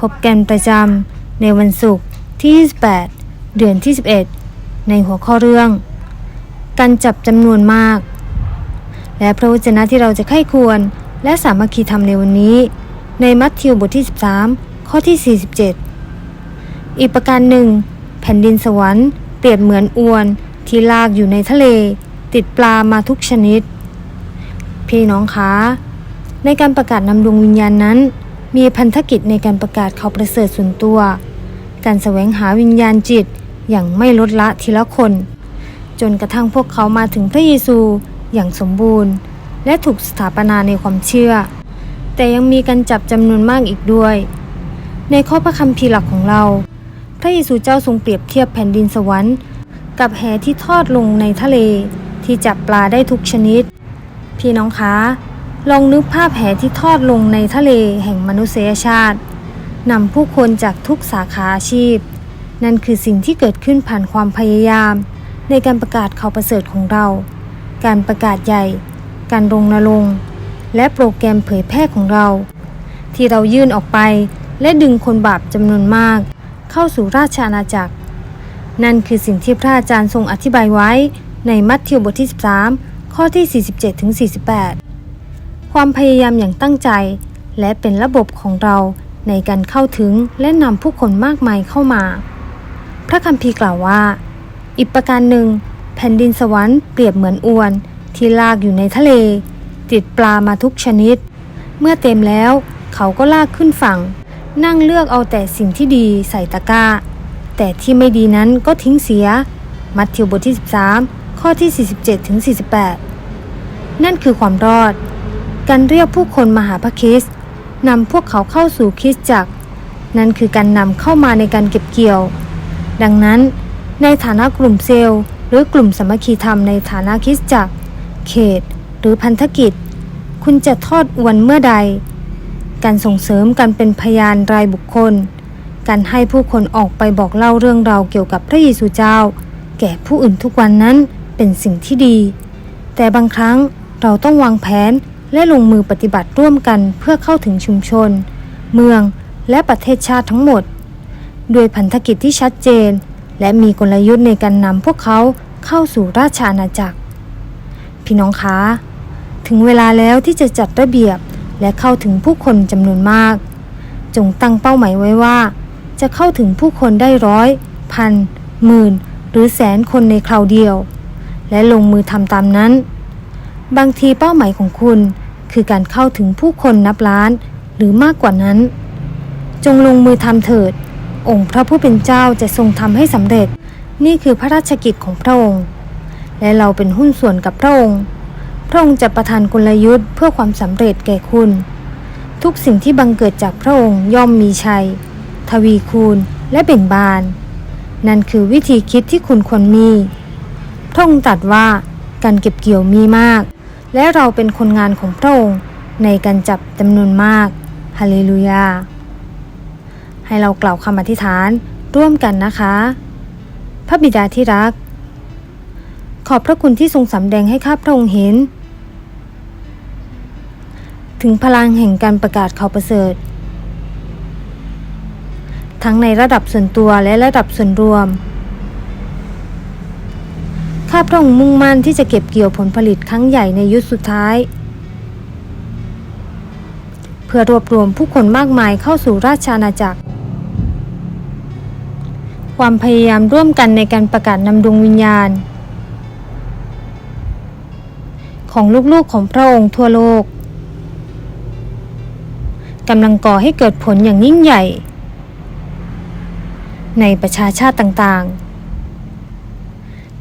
พบกันประจำในวันศุกร์ที่ 28 เดือนที่ 11 ในหัวข้อเรื่อง การจับจำนวนมาก และพระวจนะที่เราจะไข้ควรและสามัคคีธรรมในวันนี้ ในมัทธิวบทที่ 13 ข้อที่ 47 อีกประการหนึ่ง แผ่นดินสวรรค์เปรียบเหมือนอวนที่ลากอยู่ในทะเล ติดปลามาทุกชนิด พี่น้องคะในการประกาศนำดวงวิญญาณนั้น มีพันธกิจในการประกาศเขาประเสริฐส่วนตัว การแสวงหาวิญญาณจิตอย่างไม่ลดละทีละคน จนกระทั่งพวกเขามาถึงพระเยซูอย่างสมบูรณ์ และถูกสถาปนาในความเชื่อ แต่ยังมีการจับจำนวนมากอีกด้วย ในข้อพระคัมภีร์หลักของเรา พระเยซูเจ้าทรงเปรียบเทียบแผ่นดินสวรรค์ กับแหที่ทอดลงในทะเลที่จับปลาได้ทุกชนิด พี่น้องคะ ลองนึกภาพแหที่ทอดลงในทะเลแห่งมนุษยชาตินำผู้คนจากทุกสาขาอาชีพ นั่นคือสิ่งที่เกิดขึ้นผ่านความพยายาม ในการประกาศข่าวประเสริฐของเรา การประกาศใหญ่ การรงนรงและโปรแกรมเผยแพร่ของเรา ที่เรายื่นออกไปและดึงคนบาปจำนวนมาก เข้าสู่ราชอาณาจักร นั่นคือสิ่งที่พระอาจารย์ทรงอธิบายไว้ในมัทธิวบทที่ 13 ข้อที่ 47ถึง48 ความพยายามอย่างตั้งใจ และเป็นระบบของเราในการเข้าถึงและนำผู้คนมากมายเข้ามา พระคัมภีร์กล่าวว่า อีกประการหนึ่ง แผ่นดินสวรรค์เปรียบเหมือนอวน ที่ลากอยู่ในทะเล ติดปลามาทุกชนิด เมื่อเต็มแล้วเขาก็ลากขึ้นฝั่ง นั่งเลือกเอาแต่สิ่งที่ดีใส่ตะกร้า แต่ที่ไม่ดีนั้นก็ทิ้งเสีย มัทธิวบทที่ 13 ข้อที่ 47ถึง48 นั่นคือความรอด การเรียกผู้คนมาหาพระคริสต์นำพวกเขาเข้าสู่คริสตจักร นั่นคือการนำเข้ามาในการเก็บเกี่ยว ดังนั้น ในฐานะกลุ่มเซลล์ หรือกลุ่มสมัคคีธรรมในฐานะคริสตจักร เขต หรือพันธกิจ คุณจะทอดอวนเมื่อใด การส่งเสริมการเป็นพยานรายบุคคล การให้ผู้คนออกไปบอกเล่าเรื่องราวเกี่ยวกับพระเยซูเจ้า แก่ผู้อื่นทุกวันนั้นเป็นสิ่งที่ดี แต่บางครั้งเราต้องวางแผน และลงมือปฏิบัติร่วมกันเพื่อเข้าถึงชุมชน เมืองและประเทศชาติทั้งหมด ด้วยพันธกิจที่ชัดเจน และมีกลยุทธ์ในการนำพวกเขาเข้าสู่ราชอาณาจักร พี่น้องคะถึงเวลาแล้วที่จะจัดระเบียบและเข้าถึงผู้คนจำนวนมาก จงตั้งเป้าหมายไว้ว่า จะเข้าถึงผู้คนได้ร้อย พันหมื่น หรือแสนคนในคราวเดียว และลงมือทำตามนั้น บางทีเป้าหมายของคุณ คือการเข้าถึงผู้คนนับล้าน หรือมากกว่านั้น จงลงมือทำเถิด องค์พระผู้เป็นเจ้าจะทรงทำให้สำเร็จ นี่คือพระราชกิจของพระองค์ และเราเป็นหุ้นส่วนกับพระองค์ พระองค์จะประทานกลยุทธ์เพื่อความสำเร็จแก่คุณ ทุกสิ่งที่บังเกิดจากพระองค์ย่อมมีชัย ทวีคูณและเบ่งบาน นั่นคือวิธีคิดที่คุณควรมีพระองค์ตรัสว่าการเก็บเกี่ยวมีมาก และเราเป็นคนงานของพระองค์ในการจับจำนวนมากฮาเลลูยา ให้เรากล่าวคำอธิษฐานร่วมกันนะคะ พระบิดาที่รัก ขอบพระคุณที่ทรงสำแดงให้ข้าพระองค์เห็น ถึงพลังแห่งการประกาศข่าวประเสริฐ ทั้งในระดับส่วนตัวและระดับส่วนรวม ข้าพระองค์มุ่งมั่นที่จะเก็บเกี่ยวผลผลิตครั้งใหญ่ในยุคสุดท้าย เพื่อรวบรวมผู้คนมากมายเข้าสู่ราชอาณาจักร ความพยายามร่วมกันในการประกาศนำดวงวิญญาณ ของลูกๆของพระองค์ทั่วโลกกำลังก่อให้เกิดผลอย่างยิ่งใหญ่ ในประชาชาติต่างๆ